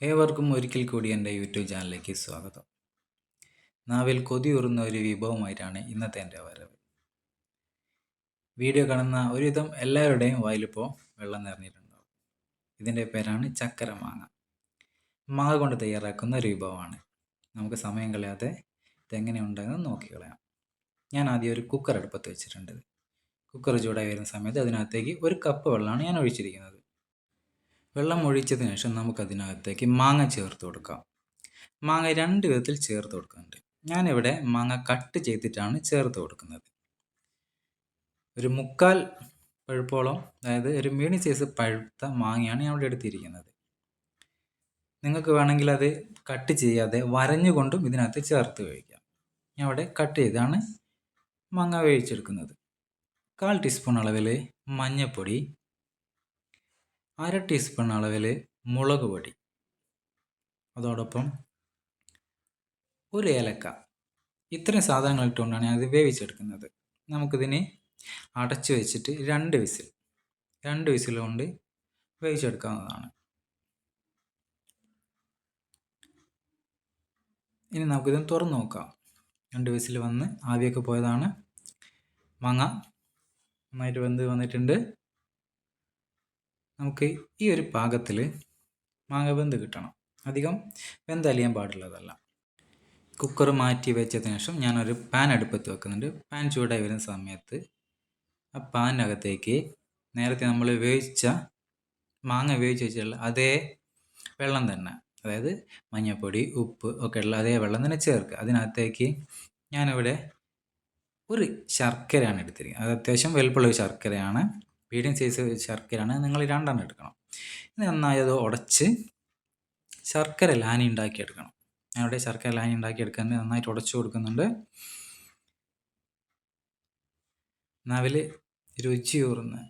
ഏവർക്കും ഒരിക്കൽ കൂടി എന്റെ യൂട്യൂബ് ചാനലിലേക്ക് സ്വാഗതം. നാവിൽ കൊതിയുറുന്ന ഒരു വിഭവമായിട്ടാണ് ഇന്നത്തെ എന്റെ വരവ്. വീഡിയോ കാണുന്ന ഒരുവിധം എല്ലാവരുടെയും വായിലിപ്പോൾ വെള്ളം നിറഞ്ഞിട്ടുണ്ടാവും ഇതിന്റെ പേരാണ് ചക്കര മാങ്ങ മാങ്ങ കൊണ്ട് തയ്യാറാക്കുന്ന ഒരു വിഭവമാണ്. നമുക്ക് സമയം കളയാതെ ഇതെങ്ങനെ ഉണ്ടാകുന്നത് നോക്കിക്കളയാം ഞാൻ ആദ്യം ഒരു കുക്കർ അടുപ്പത്ത് വെച്ചിട്ടുണ്ട്. കുക്കർ ചൂടായി വരുന്ന സമയത്ത് അതിനകത്തേക്ക് ഒരു കപ്പ് വെള്ളമാണ് ഞാൻ ഒഴിച്ചിരിക്കുന്നത്. വെള്ളം ഒഴിച്ചതിന് ശേഷം നമുക്കതിനകത്തേക്ക് മാങ്ങ ചേർത്ത് കൊടുക്കാം. മാങ്ങ രണ്ട് വിധത്തിൽ ചേർത്ത് കൊടുക്കുന്നുണ്ട്. ഞാനിവിടെ മാങ്ങ കട്ട് ചെയ്തിട്ടാണ് ചേർത്ത് കൊടുക്കുന്നത്. ഒരു മുക്കാൽ പഴുപ്പോളം അതായത് ഒരു മീഡിയം സൈസ് പഴുത്ത മാങ്ങയാണ് ഞാൻ ഇവിടെ എടുത്തിരിക്കുന്നത്. നിങ്ങൾക്ക് വേണമെങ്കിൽ അത് കട്ട് ചെയ്യാതെ വരഞ്ഞുകൊണ്ടും ഇതിനകത്ത് ചേർത്ത് കഴിക്കാം ഞാൻ ഇവിടെ കട്ട് ചെയ്താണ് മാങ്ങ വേവിച്ചെടുക്കുന്നത്. കാൽ ടീസ്പൂൺ അളവിൽ മഞ്ഞൾപ്പൊടി അര ടീസ്പൂൺ അളവിൽ മുളക് പൊടി. അതോടൊപ്പം ഒരു ഏലക്ക. ഇത്രയും സാധനങ്ങൾ ഇട്ടുകൊണ്ടാണ് ഞാനത് വേവിച്ചെടുക്കുന്നത്. നമുക്കിതിനെ അടച്ചു വെച്ചിട്ട് രണ്ട് വിസിൽ രണ്ട് വിസിൽ കൊണ്ട് വേവിച്ചെടുക്കാവുന്നതാണ്. ഇനി നമുക്കിത് തുറന്നു നോക്കാം. രണ്ട് വിസിൽ വന്ന് ആവിയൊക്കെ പോയതാണ്. മങ്ങ നന്നായിട്ട് വെന്ത് വന്നിട്ടുണ്ട്. നമുക്ക് ഈ ഒരു പാകത്തിൽ മാങ്ങ വെന്ത് കിട്ടണം. അധികം വെന്തലിയാൻ പാടുള്ളതല്ല. കുക്കർ മാറ്റി വെച്ചതിന് ശേഷം ഞാനൊരു പാൻ അടുപ്പത്ത് വെക്കുന്നുണ്ട്. പാൻ ചൂടായി വരുന്ന സമയത്ത് ആ പാനിനകത്തേക്ക് നേരത്തെ നമ്മൾ വേവിച്ച മാങ്ങ വേവിച്ച് വെച്ചുള്ള അതേ വെള്ളം തന്നെ അതായത് മഞ്ഞൾപ്പൊടി ഉപ്പ് ഒക്കെ ഉള്ള അതേ വെള്ളം തന്നെ ചേർക്കുക. അതിനകത്തേക്ക് ഞാനിവിടെ ഒരു ശർക്കരയാണ് എടുത്തിരിക്കുന്നത്. അത് അത്യാവശ്യം വലുപ്പമുള്ള ഒരു ശർക്കരയാണ്. മീഡിയം സൈസ് ശർക്കരയാണ് നിങ്ങൾ രണ്ടെണ്ണം എടുക്കണം. നന്നായി അത് ഉടച്ച് ശർക്കര ലാനി ഉണ്ടാക്കിയെടുക്കണം ഞാനിവിടെ ശർക്കര ലാനി ഉണ്ടാക്കിയെടുക്കാൻ നന്നായിട്ട് ഉടച്ചു കൊടുക്കുന്നുണ്ട്. നവിൽ രുചിയൂർന്ന്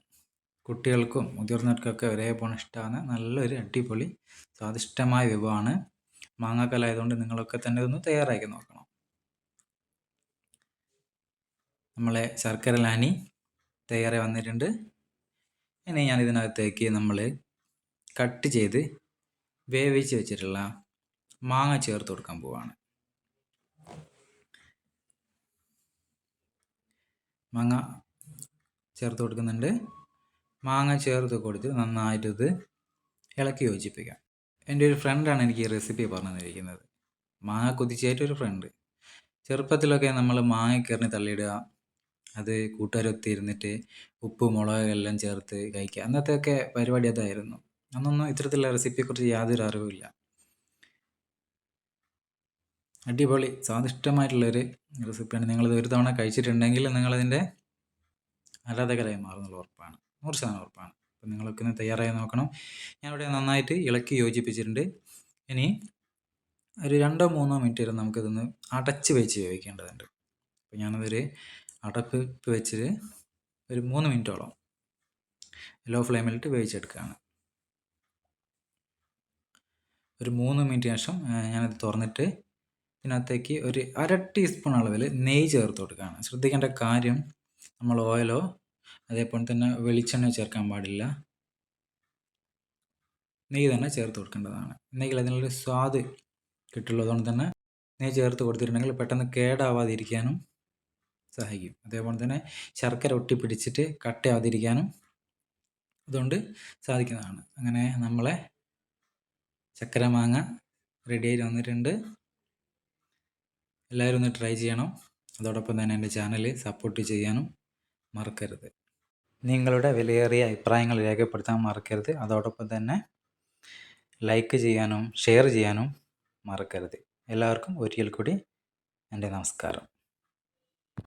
കുട്ടികൾക്കും മുതിർന്നവർക്കൊക്കെ ഒരേപോലെ ഇഷ്ടമാണ് നല്ലൊരു അടിപൊളി സ്വാദിഷ്ടമായ വിഭവമാണ്. മാങ്ങാക്കലായതുകൊണ്ട് നിങ്ങളൊക്കെ തന്നെ ഒന്ന് തയ്യാറാക്കി നോക്കണം. നമ്മളെ ശർക്കര ലാനി തയ്യാറായി വന്നിട്ടുണ്ട്. ഇനി ഞാൻ ഇതിനകത്തേക്ക് നമ്മൾ കട്ട് ചെയ്ത് വേവിച്ച് വെച്ചിട്ടുള്ള മാങ്ങ ചേർത്ത് കൊടുക്കാൻ പോവാണ്. മാങ്ങ ചേർത്ത് കൊടുക്കുന്നുണ്ട്. മാങ്ങ ചേർത്ത് കൊടുത്ത് നന്നായിട്ട് ഇളക്കി യോജിപ്പിക്കാം. എന്റെ ഒരു ഫ്രണ്ടാണ് എനിക്ക് ഈ റെസിപ്പി പറഞ്ഞു തന്നിരിക്കുന്നത്. മാങ്ങ ഒരു ഫ്രണ്ട്. ചെറുപ്പത്തിലൊക്കെ നമ്മൾ മാങ്ങ കയറി തള്ളിയിടുക അത് കൂട്ടുകാരൊത്ത് ഇരുന്നിട്ട് ഉപ്പ് മുളക് എല്ലാം ചേർത്ത് കഴിക്കുക. അന്നത്തെയൊക്കെ പരിപാടി അതായിരുന്നു. അന്നൊന്നും ഇത്തരത്തിലുള്ള റെസിപ്പിയെക്കുറിച്ച് യാതൊരു അറിവുമില്ല അടിപൊളി. സ്വാദിഷ്ടമായിട്ടുള്ളൊരു റെസിപ്പിയാണ്. നിങ്ങളിത് ഒരു തവണ കഴിച്ചിട്ടുണ്ടെങ്കിൽ നിങ്ങളതിന്റെ ആരാധകരായി മാറുന്നുള്ള ഉറപ്പാണ്. നൂറ് ശതമാനം ഉറപ്പാണ്. അപ്പം നിങ്ങളൊക്കെ ഒന്ന് തയ്യാറായി നോക്കണം. ഞാനിവിടെ നന്നായിട്ട് ഇളക്കി യോജിപ്പിച്ചിട്ടുണ്ട്. ഇനി ഒരു രണ്ടോ മൂന്നോ മിനിറ്റ് വരെ നമുക്കിതൊന്ന് അടച്ച് വെച്ച് വേവിക്കേണ്ടതുണ്ട്. അപ്പോൾ ഞാനതൊരു അടപ്പ് വെച്ചിട്ട് ഒരു മൂന്ന് മിനിറ്റോളം ലോ ഫ്ലെയിമിലിട്ട് വേവിച്ചെടുക്കുകയാണ്. ഒരു മൂന്ന് മിനിറ്റ് ശേഷം ഞാനത് തുറന്നിട്ട് ഇതിനകത്തേക്ക് ഒരു അര ടീസ്പൂൺ അളവിൽ നെയ്യ് ചേർത്ത് കൊടുക്കുകയാണ്. ശ്രദ്ധിക്കേണ്ട കാര്യം നമ്മൾ ഓയിലോ അതേപോലെ തന്നെ വെളിച്ചെണ്ണ ചേർക്കാൻ പാടില്ല. നെയ്യ് തന്നെ ചേർത്ത് കൊടുക്കേണ്ടതാണ്. എന്നെങ്കിൽ അതിനൊരു സ്വാദ് കിട്ടുള്ളൂ അതുകൊണ്ട് തന്നെ നെയ്യ് ചേർത്ത് കൊടുത്തിട്ടുണ്ടെങ്കിൽ പെട്ടെന്ന് കേടാവാതിരിക്കാനും സഹായിക്കും. അതേപോലെ തന്നെ ശർക്കര ഒട്ടിപ്പിടിച്ചിട്ട് കട്ടയാവാതിരിക്കാനും അതുകൊണ്ട് സാധിക്കുന്നതാണ്. അങ്ങനെ നമ്മളെ ചക്കര മാങ്ങ റെഡിയായി വന്നിട്ടുണ്ട്. എല്ലാവരും ഒന്ന് ട്രൈ ചെയ്യണം. അതോടൊപ്പം തന്നെ എന്റെ ചാനൽ സപ്പോർട്ട് ചെയ്യാനും മറക്കരുത്. നിങ്ങളുടെ വിലയേറിയ അഭിപ്രായങ്ങൾ രേഖപ്പെടുത്താൻ മറക്കരുത്. അതോടൊപ്പം തന്നെ ലൈക്ക് ചെയ്യാനും ഷെയർ ചെയ്യാനും മറക്കരുത്. എല്ലാവർക്കും ഒരിക്കൽ കൂടി എന്റെ നമസ്കാരം.